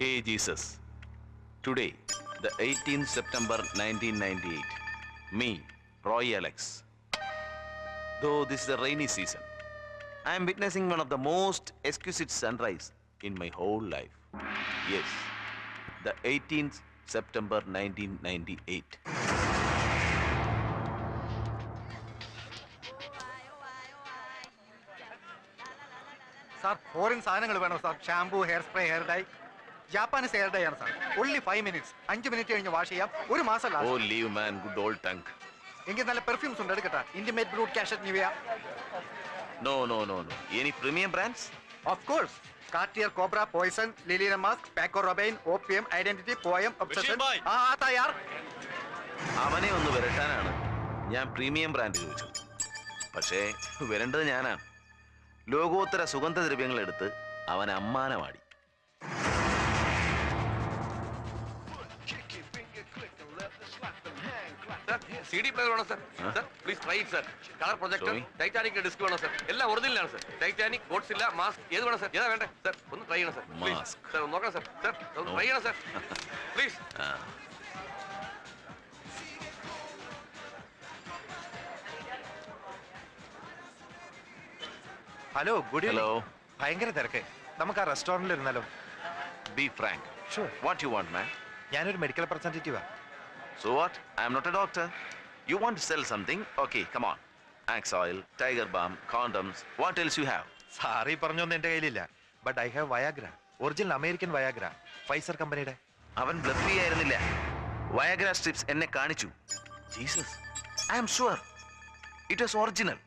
Hey Jesus, today, the 18th September 1998, me, Roy Alex. Though this is a rainy season, I am witnessing one of the most exquisite sunrise in my whole life. Yes, the 18th September 1998. Sir foreign സാധനങ്ങൾ വേണോ sir shampoo hair spray hair dye Japanese hair dye ആണ് sir. Only five minutes അഞ്ച് minute കഴിഞ്ഞ് wash ചെയ്യാം. ഒരു മാസം Oh, old tongue. എങ്കിൽ നല്ല പെർഫ്യൂംസ് ഉണ്ട്. എടുക്കട്ടെ. Intimate Brut Cachet Nivea No, no, no, no Any premium brands? Of course Cartier Cobra Poison Lilina Musk Paco Rabanne Opium Identity Poem Obsession. ആ ആ, തയ്യാർ അവനെ ഒന്ന് വരട്ടാനാണ്. ഞാൻ പ്രീമിയം ബ്രാൻഡ് ചോദിച്ചത് പക്ഷേ വരേണ്ടത് ഞാനാണ് ലോകോത്തര സുഗന്ധദ്രവ്യങ്ങൾ എടുത്ത് അവൻ അമ്മാനമാടി സി ഡി പ്ലെയർ വേണം sir sir please try sir colour projector Titanic disc വേണം സർ എല്ലാം ഒറിജിനലാണ് സർ ടൈറ്റാനിക് ഗോഡ്സില്ല മാസ്ക് ഏത് വേണം സർ ഏതാ വേണ്ടേ? സർ ഒന്ന് ട്രൈ ചെയ്യണം സർ പ്ലീസ് സർ ഒന്ന് നോക്കണം സർ സർ ഒന്ന് ട്രൈ ചെയ്യണം sir please hello good hello ഭയങ്കര തിരക്ക്. നമുക്ക് ആ റെസ്റ്റോറന്റിൽ ഇരുന്നാലോ? Be frank sure what you want man ഞാനൊരു മെഡിക്കൽ റെപ്രസെന്റേറ്റീവാ what? What I am not a doctor you want sell something okay come on axe oil tiger balm condoms what else you have sorry പറഞ്ഞൊന്നും എന്റെ കയ്യിലില്ല. But I have Viagra original American Viagra Pfizer കമ്പനിയുടെ അവൻ bluff ചെയ്യായിരുന്നില്ല Viagra strips എന്നെ കാണിച്ചു. Jesus I am sure it was original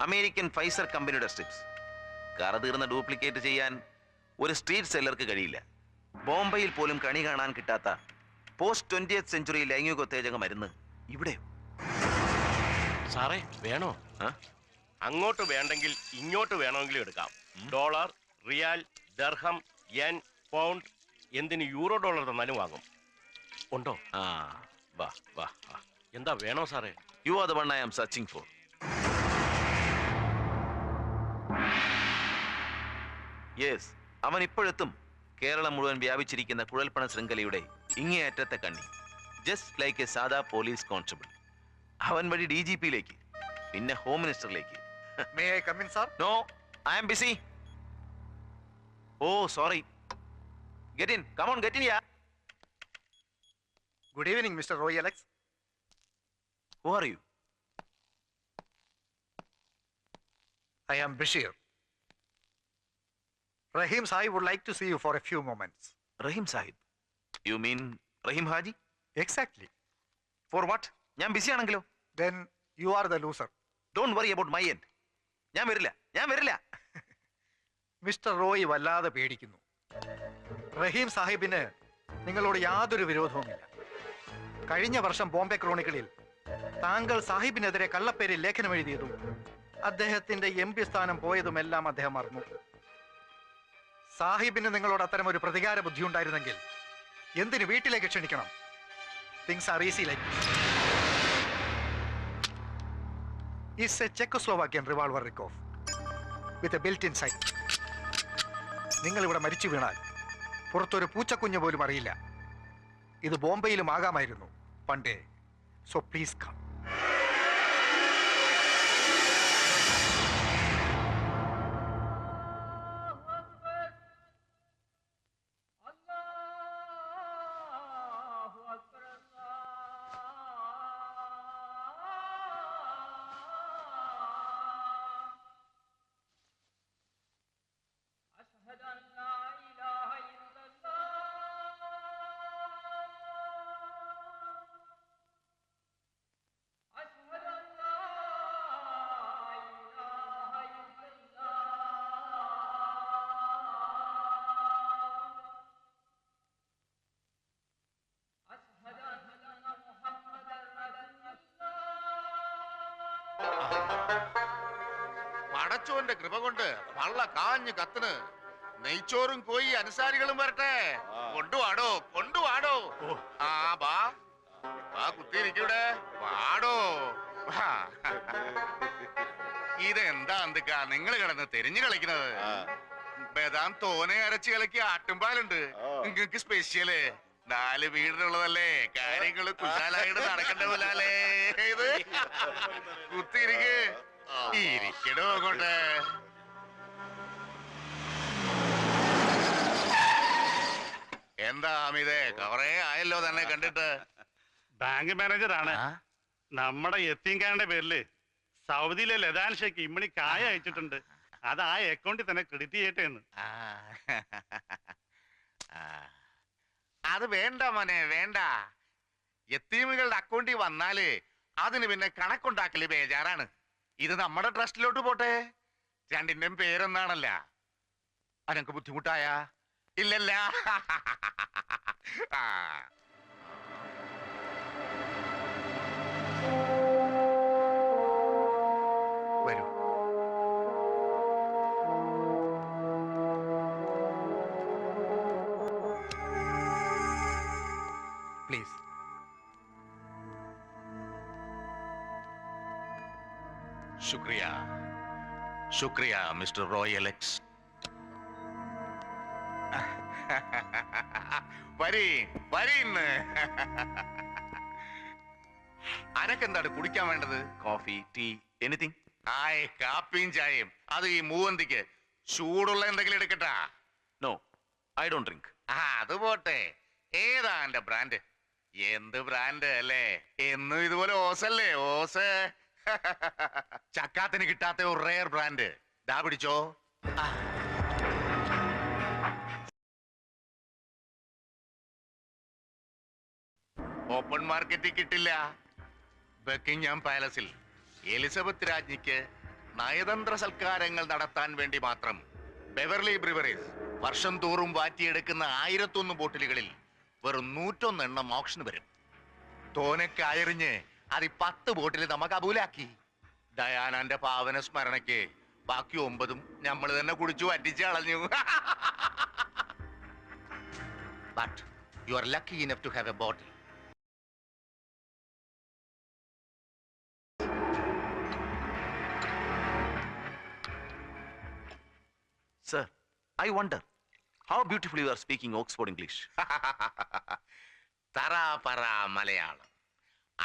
American Pfizer കമ്പനിയുടെ strips കറ തീർന്ന ഡ്യൂപ്ലിക്കേറ്റ് ചെയ്യാൻ ഒരു സ്ട്രീറ്റ് സെല്ലർക്ക് കഴിയില്ല. ബോംബെയിൽ പോലും കണി കാണാൻ കിട്ടാത്ത പോസ്റ്റ് ട്വന്റിയത്ത് സെഞ്ചുറി ലൈംഗികോത്തേജക മരുന്ന്. ഇവിടെ സാറേ വേണോ? അങ്ങോട്ട് വേണ്ടെങ്കിൽ ഇങ്ങോട്ട് വേണമെങ്കിലും എടുക്കാം. Dollar riyal dirham yen pound എന്തിന് യൂറോ ഡോളർ തന്നാലും വാങ്ങും. ഉണ്ടോ? ആ. വാ വാ വാ. എന്താ വേണോ സാറേ? You are the one I am searching for yes അവൻ ഇപ്പോഴെത്തും കേരളം മുഴുവൻ വ്യാപിച്ചിരിക്കുന്ന കുഴൽപ്പണ ശൃംഖലയുടെ ഇങ്ങേയറ്റത്തെ കണ്ണി. ജസ്റ്റ് ലൈക്ക് എ സാധാ പോലീസ് കോൺസ്റ്റബിൾ അവൻ വഴി ഡി ജി പിയിലേക്ക് പിന്നെ home മിനിസ്റ്ററിലേക്ക് may I come in sir no I am busy oh sorry get in come on get in ya good evening mister Roy Alex who are you I am Bashir. Rahim Sahib would like to see you for a few moments. Rahim Sahib? You mean Rahim Haji? Exactly. For what ഞാൻ busy ആണെങ്കിലോ? Then you are the loser. Don't worry about my end ഞാൻ വരില്ല. ഞാൻ വരില്ല. Mister Roy വല്ലാതെ പേടിക്കുന്നു. റഹീം സാഹിബിന് നിങ്ങളോട് യാതൊരു വിരോധവുമില്ല. കഴിഞ്ഞ വർഷം ബോംബെ ക്രോണിക്കളിൽ താങ്കൾ സാഹിബിനെതിരെ കള്ളപ്പേരിൽ ലേഖനം എഴുതിയതും അദ്ദേഹത്തിന്റെ എം പി സ്ഥാനം പോയതുമെല്ലാം അദ്ദേഹം മറന്നു. സാഹിബിന് നിങ്ങളോട് അത്തരം ഒരു പ്രതികാര ബുദ്ധി ഉണ്ടായിരുന്നെങ്കിൽ എന്തിന് വീട്ടിലേക്ക് ക്ഷണിക്കണം? Things are easy like is a Czechoslovakian revolver Rickoff with a built in sight നിങ്ങൾ ഇവിടെ മരിച്ചു വീണാൽ പുറത്തൊരു പൂച്ചക്കുഞ്ഞ് പോലും അറിയില്ല. ഇത് ബോംബെയിലും ആകാമായിരുന്നു പണ്ടേ. സോ പ്ലീസ് കം പടച്ചോന്റെ കൃപ കൊണ്ട് വള്ള കാഞ്ഞു കത്തിന് നെയ്ച്ചോറും കോയി അനുസാരികളും വരട്ടെ. കൊണ്ടുവാടോ കൊണ്ടുവാടോ. ആ ബാ. ആ കുത്തിയിരിക്കൂടെ വാടോ. ഇതെന്താ എന്തൊക്ക നിങ്ങൾ കിടന്ന് തെരഞ്ഞു കളിക്കുന്നത്. ബദാം തോനെ അരച്ച് കലക്കി ആട്ടുംപാലുണ്ട്. നിങ്ങൾക്ക് സ്പെഷ്യൽ നാല് വീടിനുള്ളതല്ലേ? കാര്യങ്ങൾ കുശാലായിട്ട് നടക്കണ്ട പോലാലേ ഇത് കുത്തിരിക്ക് ഇരിക്കണോ അങ്ങോട്ട്. എന്താ അമിതേ? കവറേ ആയല്ലോ തന്നെ കണ്ടിട്ട്. ബാങ്ക് മാനേജറാണ്? നമ്മുടെ എത്തിങ്കാരന്റെ പേരിൽ സൗദിയിലെ ലതാൻ ഷേക്ക് ഇമ്മണി കായ അയച്ചിട്ടുണ്ട്. അത് ആ അക്കൗണ്ടിൽ തന്നെ ക്രെഡിറ്റ് ചെയ്യട്ടെ എന്ന്. അത് വേണ്ട മോനെ വേണ്ട. എത്തീമുകളുടെ അക്കൗണ്ടിൽ വന്നാൽ അതിന് പിന്നെ കണക്കുണ്ടാക്കൽ ബേജാറാണ്. ഇത് നമ്മുടെ ട്രസ്റ്റിലോട്ട് പോട്ടെ. രണ്ടിന്റെയും പേരെന്നാണല്ല. അനക്ക് ബുദ്ധിമുട്ടായ? ഇല്ലല്ല. വരൂ. പ്ലീസ്. ശുക്രിയ ശുക്രിയ മിസ്റ്റർ റോയൽ എക്സ് വരീ വരീന്ന് അനക്കെന്താണ് കുടിക്കാൻ വേണ്ടത്? Coffee tea anything? ആയ് കാപ്പിയും ചായയും. അത് ഈ മൂവന്തിക്ക്. ചൂടുള്ള എന്തെങ്കിലും എടുക്കട്ടാ? നോ ഐ ഡോണ്ട് ഡ്രിങ്ക് ആ അത് പോട്ടെ. ഏതാ എന്റെ ബ്രാൻഡ്? എന്ത് ബ്രാൻഡ് അല്ലേ? എന്നും ഇതുപോലെ ഓസല്ലേ ഓസ്. ചക്കാത്തിന് കിട്ടാത്ത ഒരു റെയർ ബ്രാൻഡ് ദാ പിടിച്ചോ. ഓപ്പൺ മാർക്കറ്റിൽ കിട്ടില്ല. ബക്കിംഗ്ഹാം പാലസിൽ എലിസബത്ത് രാജ്ഞിക്ക് നയതന്ത്ര സൽക്കാരങ്ങൾ നടത്താൻ വേണ്ടി മാത്രം ബെവർലി ബ്രിവറീസ് വർഷം തോറും വാറ്റിയെടുക്കുന്ന ആയിരത്തൊന്ന് ബോട്ടിലുകളിൽ വെറും നൂറ്റൊന്ന് എണ്ണം ഓപ്ഷന് വരും. തോനക്ക് അയറിഞ്ഞ് അത് ഈ പത്ത് ബോട്ടിൽ നമ്മ കബൂലാക്കി ദയാനന്റെ പാവന സ്മരണയ്ക്ക് ബാക്കി ഒമ്പതും നമ്മൾ തന്നെ കുടിച്ചു വറ്റിച്ച് കളഞ്ഞു. But you are lucky enough to have a bottle sir I wonder how beautiful you are speaking Oxford English തറ പറ മലയാളം.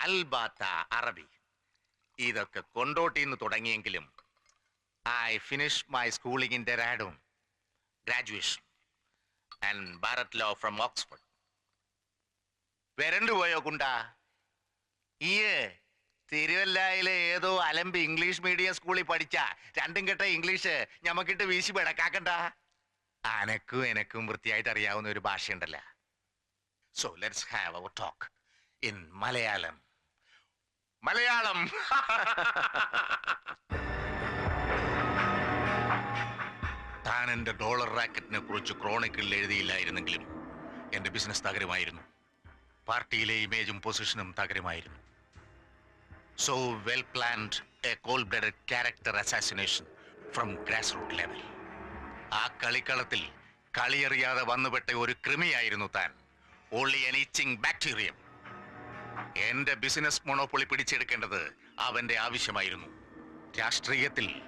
അൽബാത്ത അറബി. ഇതൊക്കെ കൊണ്ടോട്ടിന്ന് തുടങ്ങിയെങ്കിലും I finish my schooling in Dehradun graduation and bar at law from Oxford വരണ്ടു പോയോ കുണ്ട? ഈ തിരുവല്ലായിലെ ഏതോ അലമ്പ് ഇംഗ്ലീഷ് മീഡിയം സ്കൂളിൽ പഠിച്ച രണ്ടും കെട്ട ഇംഗ്ലീഷ് ഞമ്മക്കിട്ട് വീശി പിടക്കാക്കണ്ട? അനക്കും എനക്കും വൃത്തിയായിട്ട് അറിയാവുന്ന ഒരു ഭാഷയുണ്ടല്ലോ. So let's have our talk in Malayalam Malayalam. താൻ എന്റെ ഡോളർ റാക്കറ്റിനെ കുറിച്ച് ക്രോണിക്കിളിൽ എഴുതിയില്ലായിരുന്നെങ്കിലും എന്റെ ബിസിനസ് തകരമായിരുന്നു. പാർട്ടിയിലെ ഇമേജും പൊസിഷനും തകരമായിരുന്നു. So well planned a cold blooded character assassination from grass root level ആ കളിക്കളത്തിൽ കളിയറിയാതെ വന്നുപെട്ട ഒരു കൃമിയായിരുന്നു താൻ. ഓൺലി എൻ ഈച്ചിങ് ബാക്ടീരിയം എന്റെ ബിസിനസ് മൊണോപ്പൊളി പിടിച്ചെടുക്കേണ്ടത് അവന്റെ ആവശ്യമായിരുന്നു. രാഷ്ട്രീയത്തിൽ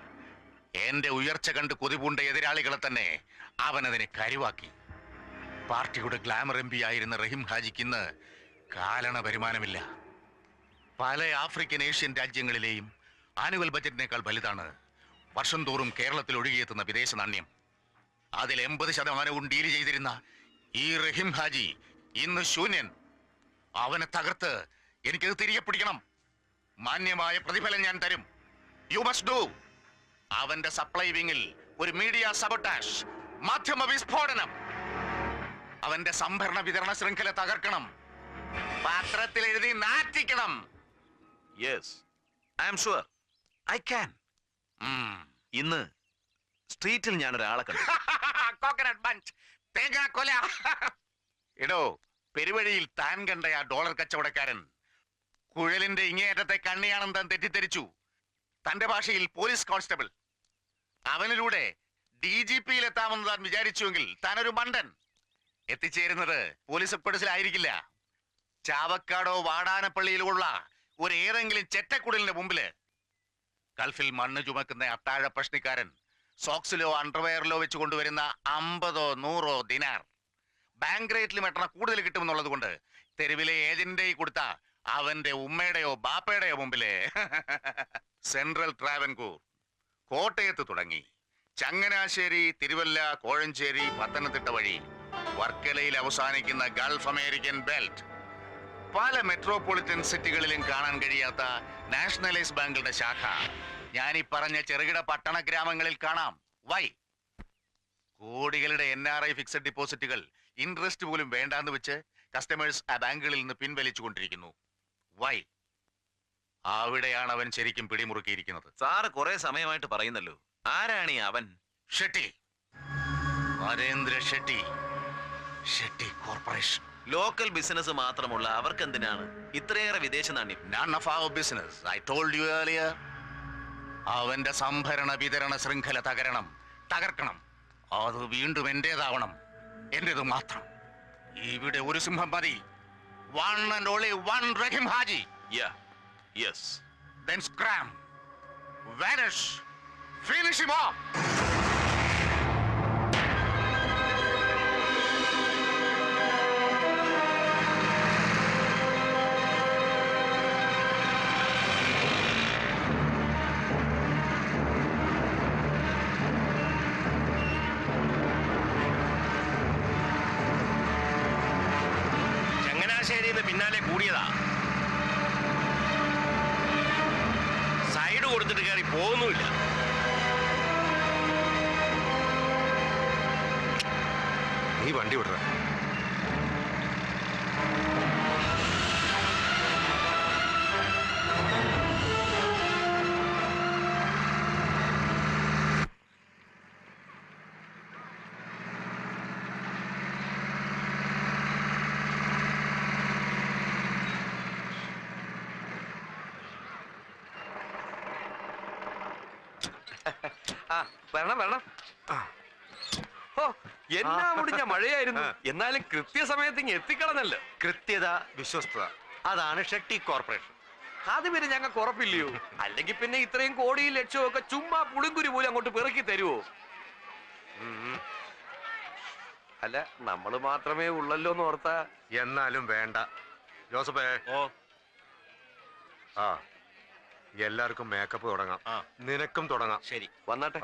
എന്റെ ഉയർച്ച കണ്ട് കൊതിപൂണ്ട എതിരാളികളെ തന്നെ അവൻ അതിനെ കരുവാക്കി. പാർട്ടിയുടെ ഗ്ലാമർ എം പി ആയിരുന്ന റഹീം ഹാജിക്ക് ഇന്ന് കാലണ വരുമാനമില്ല പല ആഫ്രിക്കൻ ഏഷ്യൻ രാജ്യങ്ങളിലെയും ആനുവൽ ബജറ്റിനേക്കാൾ വലുതാണ് വർഷം തോറും കേരളത്തിൽ ഒഴുകിയെത്തുന്ന വിദേശ നാണ്യം. അതിൽ എൺപത് ശതമാനവും ഡീൽ ചെയ്തിരുന്ന ഈ റഹീം ഹാജി ഇന്ന് ശൂന്യൻ അവനെ തകർത്ത് എനിക്കത് തിരികെ പിടിക്കണം. മാന്യമായ പ്രതിഫലം ഞാൻ തരും. യു മസ്റ്റ് ഡു അവന്റെ സപ്ലൈ വിങ്ങിൽ ഒരു മീഡിയ സബോട്ടാഷ് മാധ്യമ വിസ്ഫോടനം. അവന്റെ സംഭരണ വിതരണ ശൃംഖല തകർക്കണം. പാത്രത്തിൽ എഴുതി നാറ്റിക്കണം. Yes I am sure I can ഇന്ന് സ്ട്രീറ്റിൽ ഞാൻ ഒരാളെ കണ്ടു. Coconut bench തേങ്ങാക്കൊല. എടോ പെരുവഴിയിൽ താൻ കണ്ട ആ ഡോളർ കച്ചവടക്കാരൻ കുഴലിന്റെ ഇങ്ങേയറ്റത്തെ കണ്ണിയാണെന്ന് താൻ തെറ്റിദ്ധരിച്ചു. തന്റെ ഭാഷയിൽ പോലീസ് കോൺസ്റ്റബിൾ. അവനിലൂടെ ഡി ജി പിയിൽ എത്താമെന്ന് താൻ വിചാരിച്ചുവെങ്കിൽ താൻ ഒരു മണ്ടൻ. എത്തിച്ചേരുന്നത് പോലീസ് ഹെഡ്ക്വാർട്ടേഴ്സിലായിരിക്കില്ല ചാവക്കാടോ വാടാനപ്പള്ളിയിലുള്ള ഒരു ഏതെങ്കിലും ചെറ്റക്കുടലിന്റെ മുമ്പിൽ. ഗൾഫിൽ മണ്ണ് ചുമക്കുന്ന അത്താഴ പ്രശ്നിക്കാരൻ സോക്സിലോ അണ്ടർവെയറിലോ വെച്ച് കൊണ്ടുവരുന്ന അമ്പതോ നൂറോ ദിനാർ. ബാങ്ക് റേറ്റിൽ മെട്ടണ കൂടുതൽ കിട്ടുമെന്നുള്ളത് കൊണ്ട് തെരുവിലെ കയ്യിൽ കൊടുത്ത അവന്റെ ഉമ്മയുടെയോ ബാപ്പയുടെയോ മുമ്പിലെ. സെൻട്രൽ ട്രാവൻകൂർ കോട്ടയത്ത് തുടങ്ങി. ചങ്ങനാശ്ശേരി തിരുവല്ല കോഴഞ്ചേരി പത്തനംതിട്ട വഴി വർക്കലയിൽ അവസാനിക്കുന്ന ഗൾഫ് അമേരിക്കൻ ബെൽറ്റ്. പല മെട്രോപൊളിറ്റൻ സിറ്റികളിലും കാണാൻ കഴിയാത്ത നാഷണലൈസ് ബാങ്കുകളുടെ ശാഖ. ഞാൻ ഈ പറഞ്ഞ ചെറുകിട പട്ടണ ഗ്രാമങ്ങളിൽ കാണാം. വൈ? കോടികളുടെ എൻ ആർ ഐ ഫിക്സഡ് ഡിപ്പോസിറ്റുകൾ ഇൻട്രസ്റ്റ് പോലും വേണ്ടാന്ന് വെച്ച് കസ്റ്റമേഴ്സ് ആ ബാങ്കുകളിൽ നിന്ന് പിൻവലിച്ചു കൊണ്ടിരിക്കുന്നു വൈ അവിടെയാണ് അവൻ ശരിക്കും പിടിമുറുക്കിയിരിക്കുന്നത്. സാറ് കുറെ സമയമായിട്ട് പറയുന്നല്ലോ. ആരാണ് ഈ അവൻ? Shetty. Narendra Shetty. Shetty corporation. Local business മാത്രമുള്ള അവർക്ക് എന്തിനാണ് ഇത്രയേറെ വിദേശ നാണ്യം. You earlier. അവന്റെ സംഭരണ വിതരണ ശൃംഖല തകരണം തകർക്കണം. അത് വീണ്ടും എന്റേതാവണം. എന്റേത് മാത്രം. ഇവിടെ ഒരു സിംഹം മതി. One and only one Rahim Haji yes then scram. Vanish. Finish him off. പോകുന്നുമില്ല. ആ വരണം വരണം. ഓ എന്നാ മുടിഞ്ഞ മഴയായിരുന്നു. എന്നാലും കൃത്യസമയത്ത് ഇങ്ങ് എത്തിക്കളന്നല്ലോ കൃത്യത വിശ്വസ്തത. അതാണ് ഷെട്ടി കോർപ്പറേഷൻ. അത് പിന്നെ ഞങ്ങൾക്ക് ഉറപ്പില്ലയോ? അല്ലെങ്കിൽ പിന്നെ ഇത്രയും കോടിയും ലക്ഷവും ഒക്കെ ചുമ്മാ പുളിങ്കുരു പോലും അങ്ങോട്ട് പെറുക്കി തരുവോ. അല്ല നമ്മൾ മാത്രമേ ഉള്ളല്ലോ എന്ന് ഓർത്താ. എന്നാലും വേണ്ട. ജോസഫേ. ഓ. ആ. എല്ലാവർക്കും മേക്കപ്പ് തുടങ്ങാം. നിനക്കും തുടങ്ങാം. ശരി. വന്നാട്ടെ.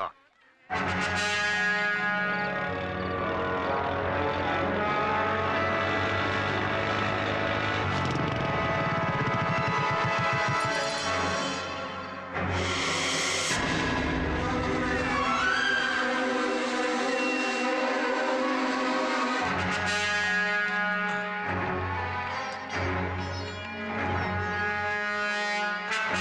ആ.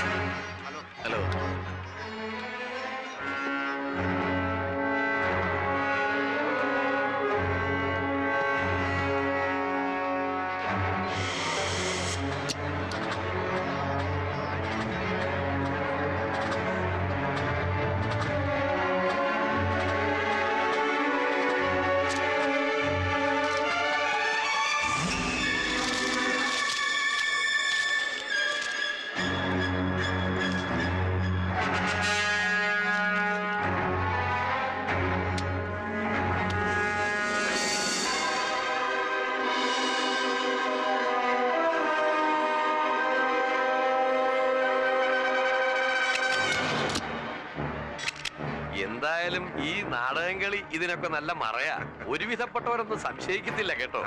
ഈ നാടകം കളി ഇതിനൊക്കെ നല്ല മറയാ. ഒരുവിധപ്പെട്ടവരൊന്നും സംശയിക്കത്തില്ല കേട്ടോ.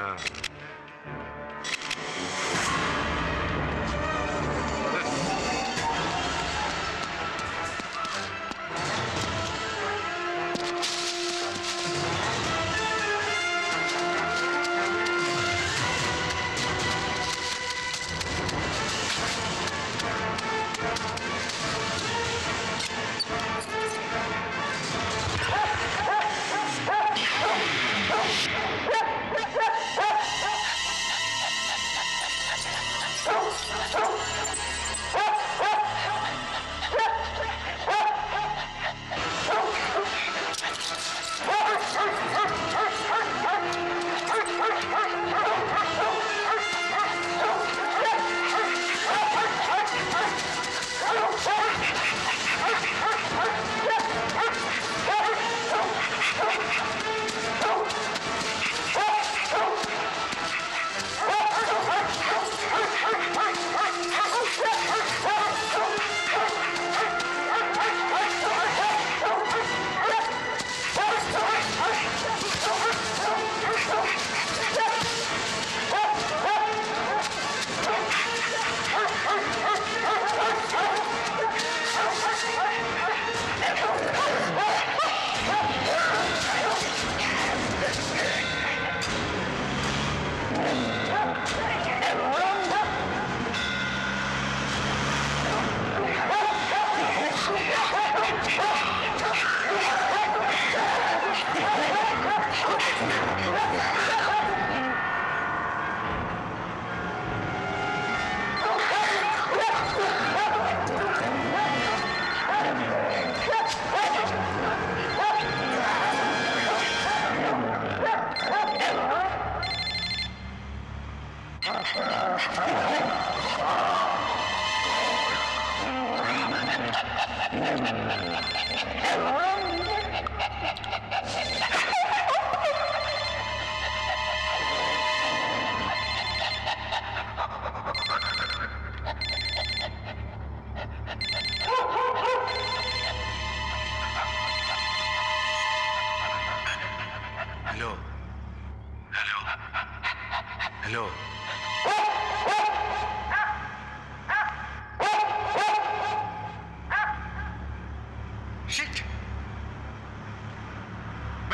来来来来来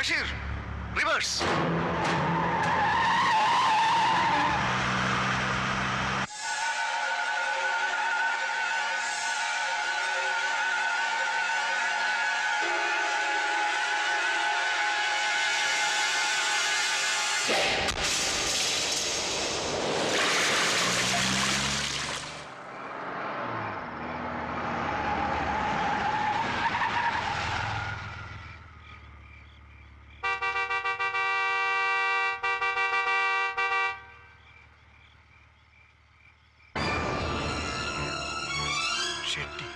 Bashir reverse Shetty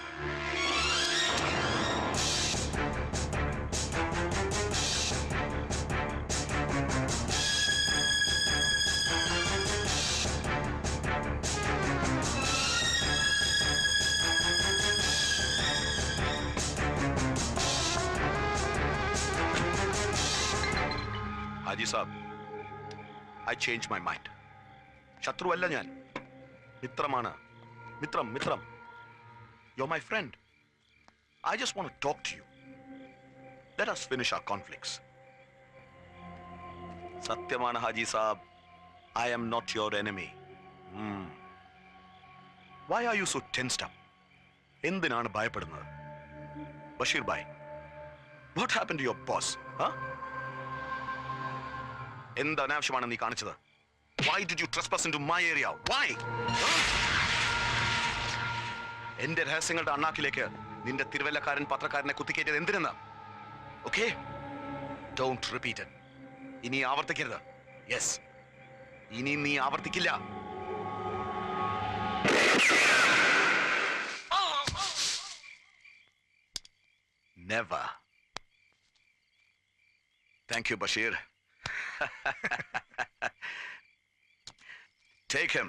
Haji Saab I change my mind ശത്രുവല്ല ഞാൻ. മിത്രമാണ്. മിത്രം മിത്രം. Yo my friend I just want talk to you let us finish our conflicts. സത്യമാണ് Haji Saab I am not your enemy why are you so tensed up എന്തിനാണ് ഭയപ്പെടുന്നത്? Bashir Bhai what happen to your boss എന്ത് അനാവശ്യമാണ് നീ കാണിച്ചത്? Why did you trespass into my area why എന്റെ രഹസ്യങ്ങളുടെ അണ്ണാക്കിലേക്ക് നിന്റെ തിരുവല്ലക്കാരൻ പത്രക്കാരനെ കുത്തിക്കേറ്റത് എന്തിനെന്ന്? ഓക്കെ ഡോണ്ട് റിപ്പീറ്റ് ഇനി ആവർത്തിക്കരുത്. യെസ് ഇനി നീ ആവർത്തിക്കില്ല. Never thank you Bashir take him.